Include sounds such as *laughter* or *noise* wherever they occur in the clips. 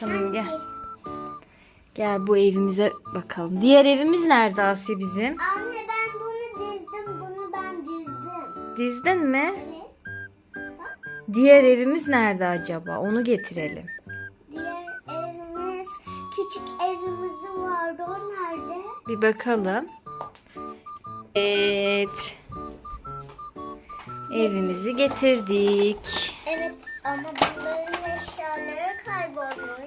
Tamam gel. Gel bu evimize bakalım. Diğer evimiz nerede Asya bizim? Anne ben bunu dizdim. Bunu ben dizdim. Dizdin mi? Evet. Diğer evimiz nerede acaba? Onu getirelim. Diğer evimiz küçük evimizin vardı. O nerede? Bir bakalım. Evet. Evimizi getirdik. Evet ama bunların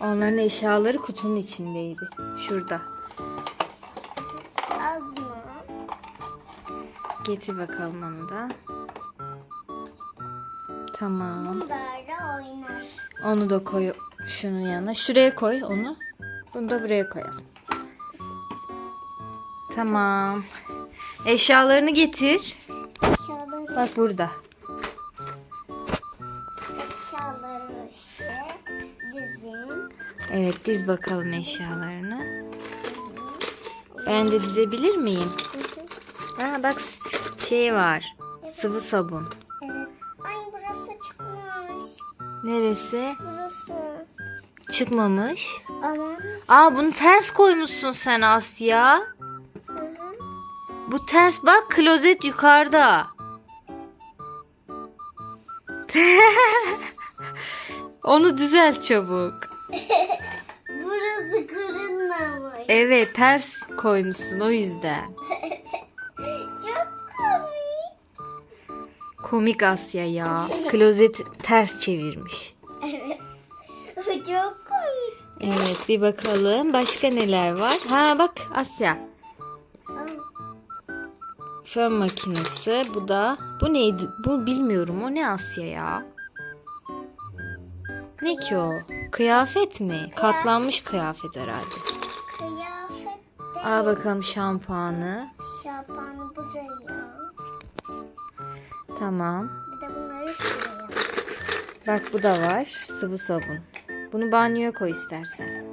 Onların eşyaları kutunun içindeydi. Şurada. Al. Getir bakalım onu da. Tamam. Onu da koy şunun yanına. Şuraya koy onu. Bunu da buraya koyalım. Tamam. Eşyalarını getir. Bak burada. Evet diz bakalım eşyalarını. Ben de dizebilir miyim? Ha bak şey var. Sıvı sabun. Ay burası çıkmış. Neresi? Burası. Çıkmamış. Aman. Aa bunu ters koymuşsun sen Asya. Hı. Bu ters bak klozet yukarıda. *laughs* Onu düzelt çabuk. *laughs* Burası kırılmamış. Evet ters koymuşsun o yüzden. *laughs* Çok komik. Komik Asya ya. Klozet ters çevirmiş. Evet. *laughs* Çok komik. Evet bir bakalım başka neler var. Ha bak Asya. Fön makinesi. Bu da. Bu neydi? Bu bilmiyorum. O ne Asya ya? Ne ki o? Kıyafet mi? Katlanmış kıyafet herhalde. Kıyafette Al bakalım şampuanı. şapanı buraya. Tamam. Bir de bunları şuraya. Bak bu da var. Sıvı sabun. Bunu banyoya koy istersen.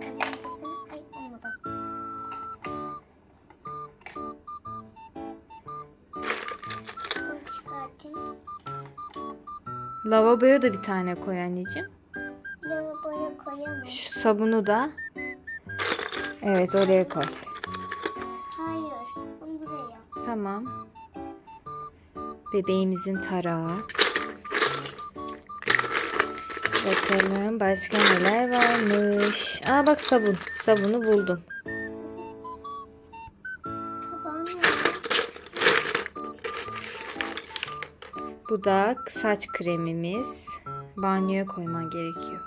Lavaboya da bir tane koy anneciğim. Şu sabunu da. Evet oraya koy. Hayır. Bunu buraya. Tamam. Bebeğimizin tarağı. Bakalım başka neler varmış. Aa bak sabun. Sabunu buldum. Taban mı? Bu da saç kremimiz. Banyoya koyman gerekiyor.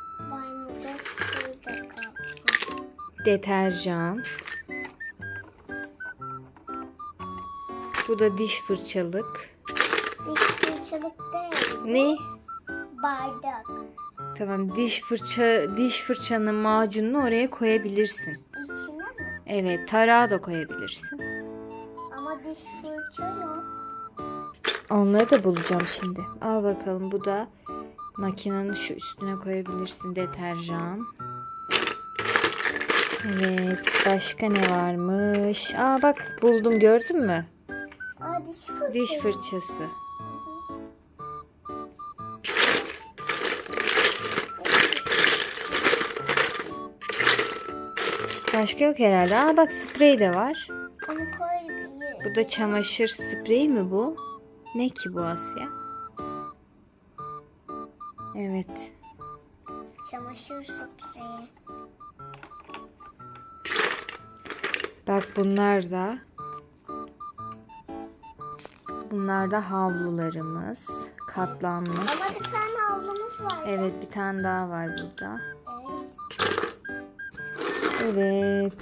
Deterjan. Bu da diş fırçalık. Diş fırçalık değil. Ne? Bardak. Tamam diş fırça diş fırçanın macununu oraya koyabilirsin. İçine mi? Evet tarağı da koyabilirsin. Ama diş fırça yok. Onları da bulacağım şimdi. Al bakalım bu da makinenin şu üstüne koyabilirsin deterjan. Evet başka ne varmış? Aa bak buldum gördün mü? Aa diş fırça. Diş fırçası. Başka yok herhalde. Aa bak sprey de var. Onu koy bir Bu da çamaşır spreyi mi bu? Ne ki bu Asya? Evet. çamaşır spreyi. Bak bunlar da Bunlar da havlularımız. Katlanmış. Ama bir tane havlumuz var. Evet bir tane daha var burada. Evet. Evet.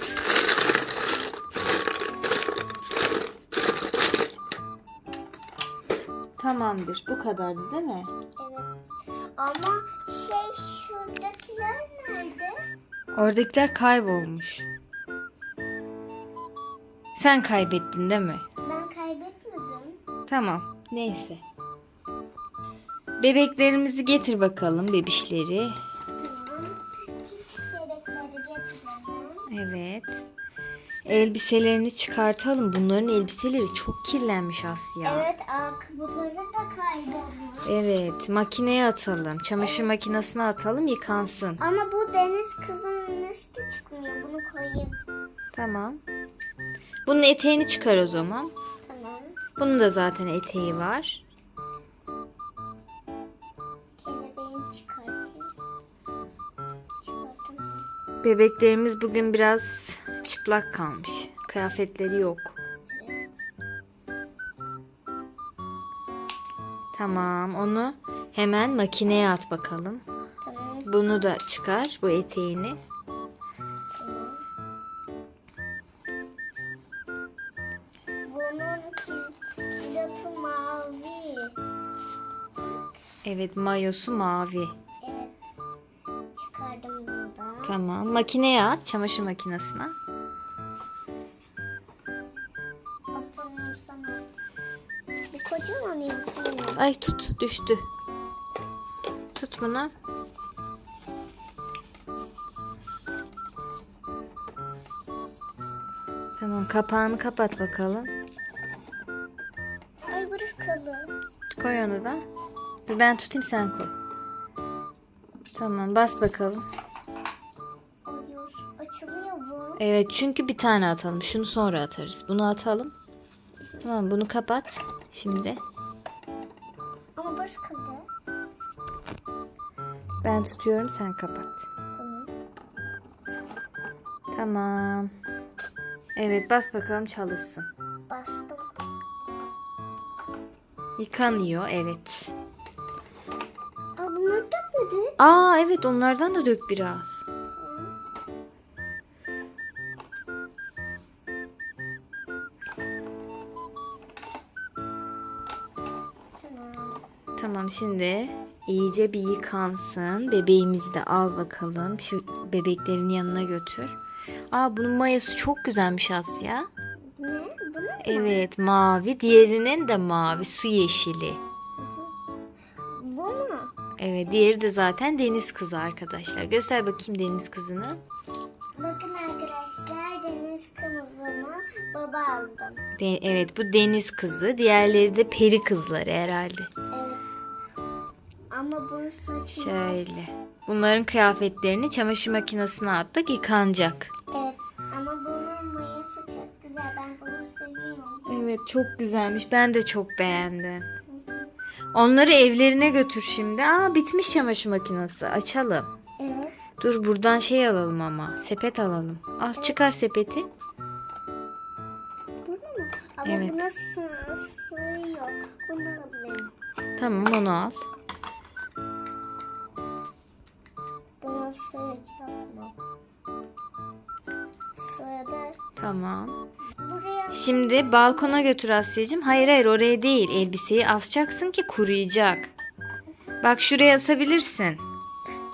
Tamamdır. Bu kadardı değil mi? Evet. Ama şey şuradakiler nerede? Oradakiler kaybolmuş. Sen kaybettin değil mi? Ben kaybetmedim. Tamam. Neyse. Bebeklerimizi getir bakalım bebişleri. Tamam. Küçük bebekleri getirelim. Evet. elbiselerini çıkartalım. Bunların elbiseleri çok kirlenmiş Asya. Evet ayakkabıları da kaybolmuş. Evet, makineye atalım. Çamaşır makinesine atalım, yıkansın. Ama bu deniz kızının üstü çıkmıyor. Bunu koyayım. Tamam. Bunun eteğini çıkar o zaman. Tamam. Bunun da zaten eteği var. Kelebeğini çıkartayım. Çıkarttım. Bebeklerimiz bugün biraz çıplak kalmış. Kıyafetleri yok. Evet. Tamam, onu hemen makineye at bakalım. Tamam. Bunu da çıkar, bu eteğini. Evet, mayosu mavi. Evet. Çıkardım bunu da. Tamam, makineye at, çamaşır makinesine. Atamıyorsam at. Bir kocaman yapamıyorum. Ay tut, düştü. Tut bunu. Tamam, kapağını kapat bakalım. Ay bırakalım. Koy onu da. Dur ben tutayım sen koy. Tamam bas bakalım. Oluyor. Açılıyor bu. Evet çünkü bir tane atalım. Şunu sonra atarız. Bunu atalım. Tamam bunu kapat. Şimdi Ama bırakalım. ben tutuyorum sen kapat. Tamam. Tamam. Evet bas bakalım çalışsın. Bastım. Yıkanıyor evet. Aa evet onlardan da dök biraz. Tamam. Şimdi iyice bir yıkansın. Bebeğimizi de al bakalım. Şu bebeklerin yanına götür. Aa bunun mayası çok güzelmiş Asya. Ne? Bu ne? Evet mavi. Diğerinin de mavi su yeşili. Evet diğeri de zaten deniz kızı arkadaşlar. Göster bakayım deniz kızını. Bakın arkadaşlar deniz kırmızımı baba aldım. De- evet bu deniz kızı. Diğerleri de peri kızları herhalde. Evet. Ama bunun saçı Şöyle. Bunların kıyafetlerini çamaşır makinesine attık yıkanacak. Evet. Ama bunun mayası çok güzel. Ben bunu seviyorum. Evet çok güzelmiş. Ben de çok beğendim. Onları evlerine götür şimdi. Aa bitmiş çamaşır makinesi. Açalım. Evet. Dur buradan şey alalım ama. Sepet alalım. Al çıkar sepeti. Ama Evet. buna sı sığ yok. Bunu alayım. Tamam onu al. Buna sığacak mı? Sığdı. Tamam. Şimdi balkona götür Asya'cığım. Hayır hayır oraya değil. Elbiseyi asacaksın ki kuruyacak. Bak şuraya asabilirsin.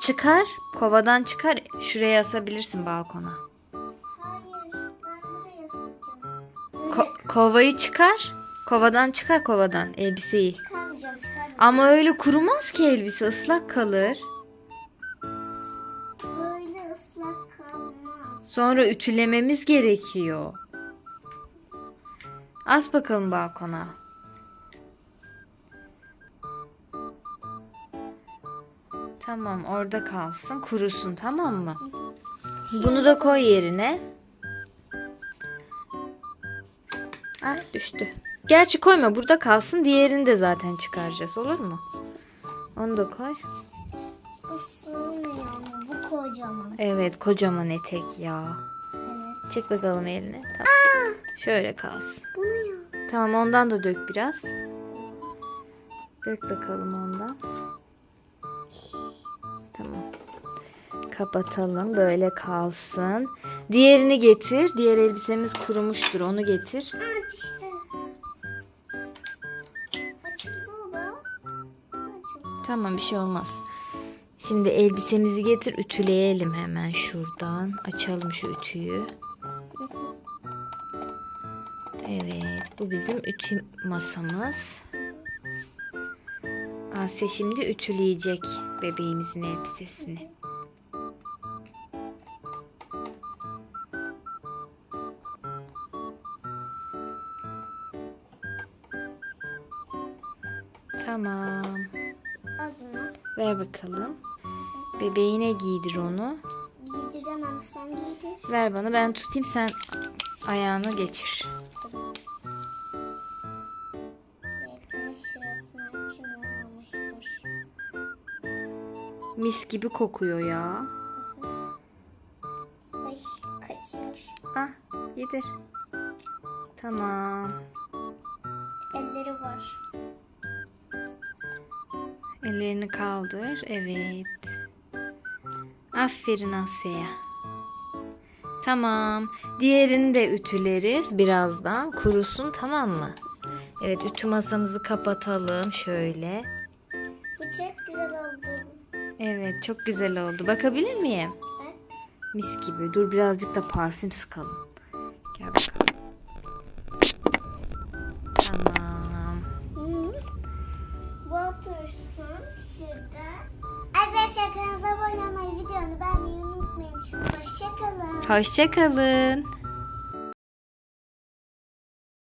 Çıkar. Kovadan çıkar. Şuraya asabilirsin balkona. Ko- kovayı çıkar. Kovadan çıkar kovadan elbiseyi. Ama öyle kurumaz ki elbise ıslak kalır. Böyle ıslak kalmaz. Sonra ütülememiz gerekiyor. As bakalım balkona. Tamam orada kalsın kurusun tamam mı? Bunu da koy yerine. Ah düştü. Gerçi koyma burada kalsın diğerini de zaten çıkaracağız olur mu? Onu da koy. Bu sığmıyor ama bu kocaman. Evet kocaman etek ya. Evet. Çek bakalım eline. Tamam. Şöyle kalsın. Tamam ondan da dök biraz. Dök bakalım ondan. Tamam. Kapatalım böyle kalsın. Diğerini getir. Diğer elbisemiz kurumuştur. Onu getir. Aa düştü. Açıldı o. Tamam bir şey olmaz. Şimdi elbisemizi getir ütüleyelim hemen şuradan. Açalım şu ütüyü. Evet bu bizim ütü masamız. Asya şimdi ütüleyecek bebeğimizin elbisesini. Tamam. Ver bakalım. Bebeğine giydir onu. Giydiremem sen giydir. Ver bana ben tutayım sen ayağını geçir. Mis gibi kokuyor ya. Ay kaçıyor. Ah yedir. Tamam. Elleri var. Ellerini kaldır. Evet. Aferin Asya'ya. Tamam. Diğerini de ütüleriz birazdan. Kurusun tamam mı? Evet ütü masamızı kapatalım şöyle. Evet çok güzel oldu. Bakabilir miyim? Bak. Mis gibi. Dur birazcık da parfüm sıkalım. Gel bakalım. Tamam. Bu otursun şurada. Arkadaşlar kanalımıza abone olmayı, videonu beğenmeyi unutmayın. Hoşçakalın. Hoşçakalın.